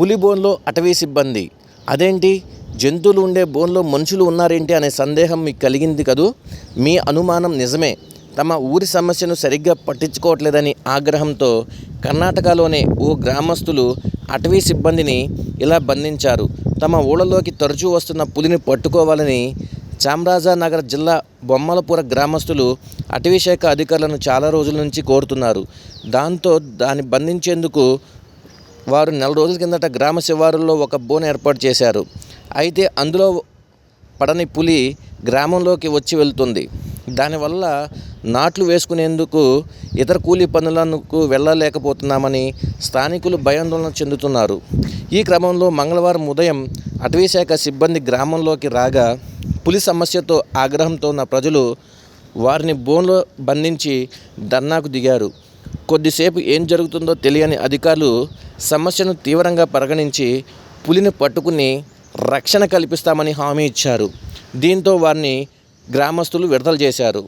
పులి బోన్లో అటవీ సిబ్బంది. అదేంటి? జంతువులు ఉండే బోన్లో మనుషులు ఉన్నారేంటి అనే సందేహం మీకు కలిగింది కదూ? మీ అనుమానం నిజమే. తమ ఊరి సమస్యను సరిగ్గా పట్టించుకోవట్లేదని ఆగ్రహంతో కర్ణాటకలోనే ఓ గ్రామస్తులు అటవీ సిబ్బందిని ఇలా బంధించారు. తమ ఊళ్ళలోకి తరచూ వస్తున్న పులిని పట్టుకోవాలని చామరాజనగర్ జిల్లా బొమ్మలపుర గ్రామస్తులు అటవీ శాఖ అధికారులను చాలా రోజుల నుంచి కోరుతున్నారు. దాంతో దాన్ని బంధించేందుకు వారు నెల రోజుల కిందట గ్రామ శివారుల్లో ఒక బోన్ ఏర్పాటు చేశారు. అయితే అందులో పడని పులి గ్రామంలోకి వచ్చి వెళ్తుంది. దానివల్ల నాట్లు వేసుకునేందుకు ఇతర కూలీ పనులకు వెళ్ళలేకపోతున్నామని స్థానికులు భయాందోళన చెందుతున్నారు. ఈ క్రమంలో మంగళవారం ఉదయం అటవీశాఖ సిబ్బంది గ్రామంలోకి రాగా పులి సమస్యతో ఆగ్రహంతో ఉన్న ప్రజలు వారిని బోన్లో బంధించి ధర్నాకు దిగారు. కొద్దిసేపు ఏం జరుగుతుందో తెలియని అధికారులు సమస్యను తీవ్రంగా పరిగణించి పులిని పట్టుకుని రక్షణ కల్పిస్తామని హామీ ఇచ్చారు. దీంతో వారిని గ్రామస్తులు విడుదల చేశారు.